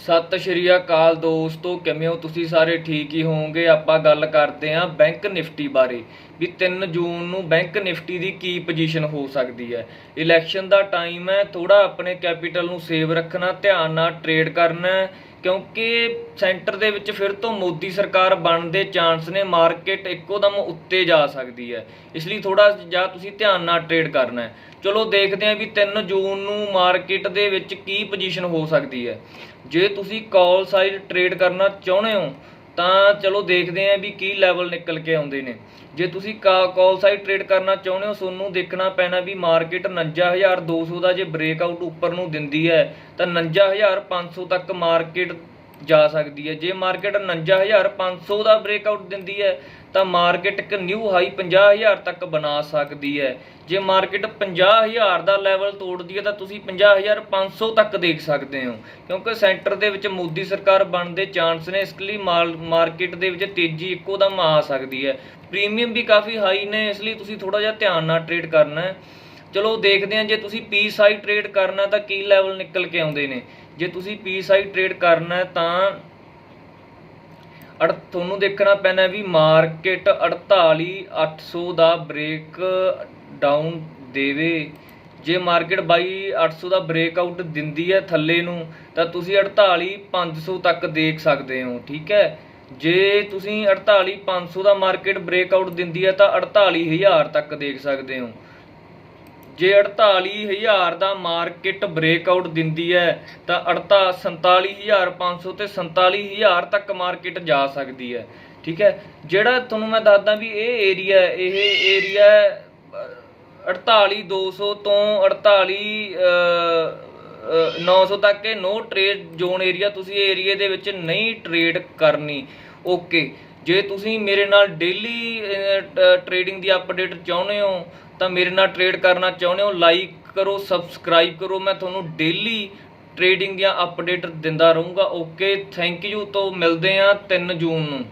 ਸਤਿ ਸ਼੍ਰੀ ਅਕਾਲ ਦੋਸਤੋ, ਕਿਵੇਂ ਹੋ? ਤੁਸੀਂ ਸਾਰੇ ਠੀਕ ਹੀ ਹੋਵੋਗੇ? ਆਪਾਂ ਗੱਲ ਕਰਦੇ ਹਾਂ ਬੈਂਕ ਨਿਫਟੀ ਬਾਰੇ। ਵੀ 3 ਜੂਨ ਨੂੰ ਬੈਂਕ ਨਿਫਟੀ ਦੀ ਕੀ ਪੋਜੀਸ਼ਨ ਹੋ ਸਕਦੀ ਹੈ? ਇਲੈਕਸ਼ਨ ਦਾ ਟਾਈਮ ਹੈ ਥੋੜਾ ਆਪਣੇ ਕੈਪੀਟਲ ਨੂੰ ਸੇਵ ਰੱਖਣਾ, ਧਿਆਨ ਨਾਲ ਟਰੇਡ ਕਰਨਾ ਕਿਉਂਕਿ ਸੈਂਟਰ ਦੇ ਵਿੱਚ ਫਿਰ ਤੋਂ ਮੋਦੀ ਸਰਕਾਰ ਬਣਨ ਦੇ ਚਾਂਸ ਨੇ ਮਾਰਕੀਟ ਇੱਕੋ ਦਮ ਉੱਤੇ ਜਾ ਸਕਦੀ ਹੈ। ਇਸ ਲਈ ਥੋੜਾ ਜਿਹਾ ਤੁਸੀਂ ਧਿਆਨ ਨਾਲ ਟਰੇਡ ਕਰਨਾ ਹੈ। ਚਲੋ ਦੇਖਦੇ ਹਾਂ ਵੀ 3 ਜੂਨ ਨੂੰ ਮਾਰਕੀਟ ਦੇ ਵਿੱਚ ਕੀ ਪੋਜੀਸ਼ਨ ਹੋ ਸਕਦੀ ਹੈ। ਜੇ ਤੁਸੀਂ ਕਾਲ ਸਾਈਡ ਟਰੇਡ ਕਰਨਾ ਚਾਹੁੰਦੇ ਹੋ ਤਾਂ ਚਲੋ ਦੇਖਦੇ ਹਾਂ ਵੀ ਕੀ ਲੈਵਲ ਨਿਕਲ ਕੇ ਆਉਂਦੇ ਨੇ। ਜੇ ਤੁਸੀਂ ਕਾਲ ਸਾਈਡ ਟ੍ਰੇਡ ਕਰਨਾ ਚਾਹੁੰਦੇ ਹੋ ਤੁਹਾਨੂੰ ਦੇਖਣਾ ਪੈਣਾ ਵੀ ਮਾਰਕੀਟ 49200 ਦਾ ਜੇ ਬ੍ਰੇਕਆਊਟ ਉੱਪਰ ਨੂੰ ਦਿੰਦੀ ਹੈ, ਤਾਂ 49500 ਤੱਕ ਮਾਰਕੀਟ ਜਾ ਸਕਦੀ ਹੈ। ਜੇ ਮਾਰਕੀਟ 49500 ਦਾ ਬ੍ਰੇਕਆਊਟ ਦਿੰਦੀ ਹੈ, ਤਾਂ ਮਾਰਕੀਟ ਇੱਕ ਨਿਊ ਹਾਈ 50000 ਤੱਕ ਬਣਾ ਸਕਦੀ ਹੈ। ਜੇ ਮਾਰਕੀਟ 50000 ਦਾ ਲੈਵਲ ਤੋੜਦੀ ਹੈ, ਤਾਂ ਤੁਸੀਂ 50500 ਤੱਕ ਦੇਖ ਸਕਦੇ ਹੋ। ਕਿਉਂਕਿ ਸੈਂਟਰ ਦੇ ਵਿੱਚ ਮੋਦੀ ਸਰਕਾਰ ਬਣਨ ਦੇ ਚਾਂਸ ਨੇ, ਇਸ ਲਈ ਮਾਲ- ਮਾਰਕੀਟ ਦੇ ਵਿੱਚ ਤੇਜ਼ੀ ਇੱਕੋ ਦਮ ਆ ਸਕਦੀ ਹੈ। ਪ੍ਰੀਮੀਅਮ ਵੀ ਕਾਫੀ ਹਾਈ ਨੇ, ਇਸ ਲਈ ਤੁਸੀਂ ਥੋੜਾ ਜਿਹਾ ਧਿਆਨ ਨਾਲ ਟਰੇਡ ਕਰਨਾ ਹੈ। ਚਲੋ ਦੇਖਦੇ ਹਾਂ, ਜੇ ਤੁਸੀਂ ਪੀ ਸਾਈ ਟਰੇਡ ਕਰਨਾ ਤਾਂ ਕੀ ਲੈਵਲ ਨਿਕਲ ਕੇ ਆਉਂਦੇ ਨੇ? ਜੇ ਤੁਸੀਂ ਪੀ ਸਾਈ ਟਰੇਡ ਕਰਨਾ ਤਾਂ ਅੜ, ਤੁਹਾਨੂੰ ਦੇਖਣਾ ਪੈਣਾ ਵੀ ਮਾਰਕੀਟ 48800 ਦਾ ਬ੍ਰੇਕ ਡਾਊਨ ਦੇਵੇ। ਜੇ ਮਾਰਕੀਟ 22800 ਦਾ ਬ੍ਰੇਕਆਊਟ ਦਿੰਦੀ ਹੈ ਥੱਲੇ ਨੂੰ, ਤਾਂ ਤੁਸੀਂ 48500 ਤੱਕ ਦੇਖ ਸਕਦੇ ਹੋ, ਠੀਕ ਹੈ? ਜੇ ਤੁਸੀਂ 48500 ਦਾ ਮਾਰਕੀਟ ਬ੍ਰੇਕਆਊਟ ਦਿੰਦੀ ਹੈ ਤਾਂ 48000 ਤੱਕ ਦੇਖ ਸਕਦੇ ਹੋ। ਜੇ 48000 ਦਾ ਮਾਰਕੀਟ ਬ੍ਰੇਕਆਊਟ ਦਿੰਦੀ ਹੈ, ਤਾਂ 47500 ਤੇ 47000 ਤੱਕ ਮਾਰਕੀਟ ਜਾ ਸਕਦੀ ਹੈ। ਠੀਕ ਹੈ? ਜਿਹੜਾ ਤੁਹਾਨੂੰ ਮੈਂ ਦੱਸਦਾ ਵੀ ਇਹ ਏਰੀਆ ਇਹ ਏਰੀਆ 48200 ਤੋਂ 48 900 ਤੱਕ ਇਹ ਨੋ ਟ੍ਰੇਡ ਜ਼ੋਨ ਏਰੀਆ ਤੁਸੀਂ ਇਹ ਏਰੀਆ ਦੇ ਵਿੱਚ ਨਹੀਂ ਟ੍ਰੇਡ ਕਰਨੀ। ਓਕੇ ਜੇ ਤੁਸੀਂ ਮੇਰੇ ਨਾਲ ਡੇਲੀ ਟ੍ਰੇਡਿੰਗ ਦੀ ਅਪਡੇਟ ਚਾਹੁੰਦੇ ਹੋ, ਤਾਂ ਮੇਰੇ ਨਾਲ ਟਰੇਡ ਕਰਨਾ ਚਾਹੁੰਦੇ ਹੋ ਲਾਈਕ ਕਰੋ ਸਬਸਕ੍ਰਾਈਬ ਕਰੋ, ਮੈਂ ਤੁਹਾਨੂੰ ਡੇਲੀ ਟਰੇਡਿੰਗ ਦੀਆਂ ਅਪਡੇਟ ਦਿੰਦਾ ਰਹੂੰਗਾ। ਓਕੇ ਥੈਂਕ ਯੂ ਤੋਂ ਮਿਲਦੇ ਹਾਂ 3 ਜੂਨ ਨੂੰ।